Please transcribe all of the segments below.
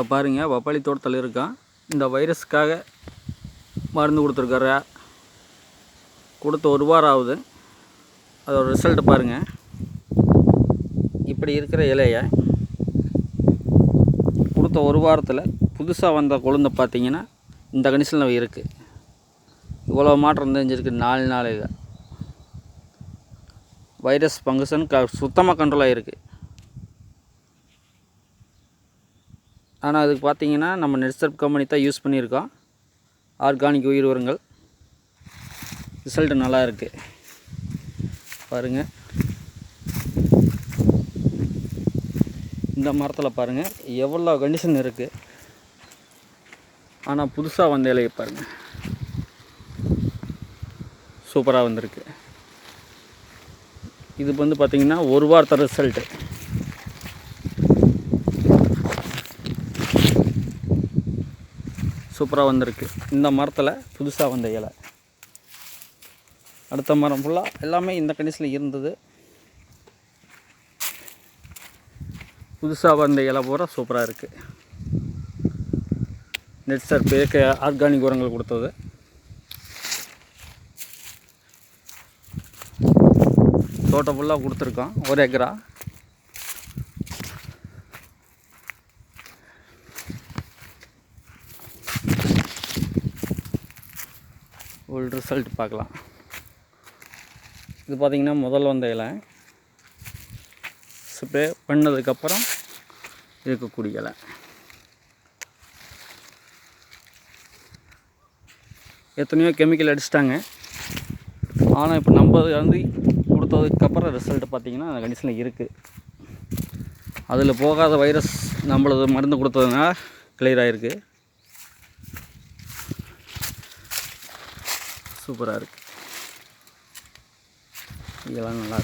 இப்போ பாருங்கள் பப்பாளி தோட்டத்தில் இருக்கான் இந்த வைரஸுக்காக மருந்து கொடுத்துருக்காரு. கொடுத்து ஒரு வாரம் ஆகுது. அதோட ரிசல்ட்டு பாருங்கள் இப்படி இருக்கிற இலையை கொடுத்த ஒரு வாரத்தில் புதுசாக வந்த கொழுந்தை பார்த்தீங்கன்னா இந்த கண்டிஷனில் இருக்குது இவ்வளோ மாற்றம் தெரிஞ்சிருக்கு. நாலு நாளையில் வைரஸ் ஃபங்கஷன் க சுத்தமாக கண்ட்ரோல் ஆகிருக்கு ஆனால் அதுக்கு பார்த்தீங்கன்னா நம்ம நெட்ஸ்டர்ப் கம்பெனி தான் யூஸ் பண்ணியிருக்கோம். ஆர்கானிக் உயிர் உரங்கள். ரிசல்ட் நல்லா இருக்குது பாருங்கள் இந்த மரத்தில் பாருங்கள் எவ்வளோ கண்டிஷன் இருக்குது ஆனால் புதுசாக வந்த இலையை பாருங்கள் சூப்பராக வந்திருக்கு. இது வந்து பார்த்திங்கன்னா ஒரு வாரத்தை ரிசல்ட்டு சூப்பராக வந்திருக்கு. இந்த மரத்தில் புதுசாக வந்த இலை. அடுத்த மரம் ஃபுல்லாக எல்லாமே இந்த கண்டிஷனில் இருந்தது. புதுசாக வந்த இலை பூரா சூப்பராக இருக்குது நெட் சார் பேக்க ஆர்கானிக் உரங்கள் கொடுத்தது. தோட்டம் ஃபுல்லாக கொடுத்துருக்கோம் ஒரு ஏக்கரா. ஒரு ரிசல்ட் பார்க்கலாம். இது பார்த்திங்கன்னா முதல்ல வந்த இலை. ஸ்ப்ரே பண்ணதுக்கப்புறம் இருக்கக்கூடிய இலை. எத்தனையோ கெமிக்கல் அடிச்சிட்டாங்க. ஆனால் இப்போ நம்ம வந்து கொடுத்ததுக்கப்புறம் ரிசல்ட் பார்த்திங்கன்னா அந்த கண்டிஷனில் இருக்குது அதில் போகாத வைரஸ் நம்மளது மருந்து கொடுத்ததுனால கிளியர் ஆகிருக்கு சூப்பராக இருக்குது இதெல்லாம் நல்லா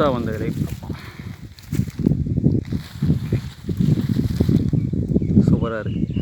புதுசாக வந்த இலை பார்ப்போம் சூப்பராக இருக்குது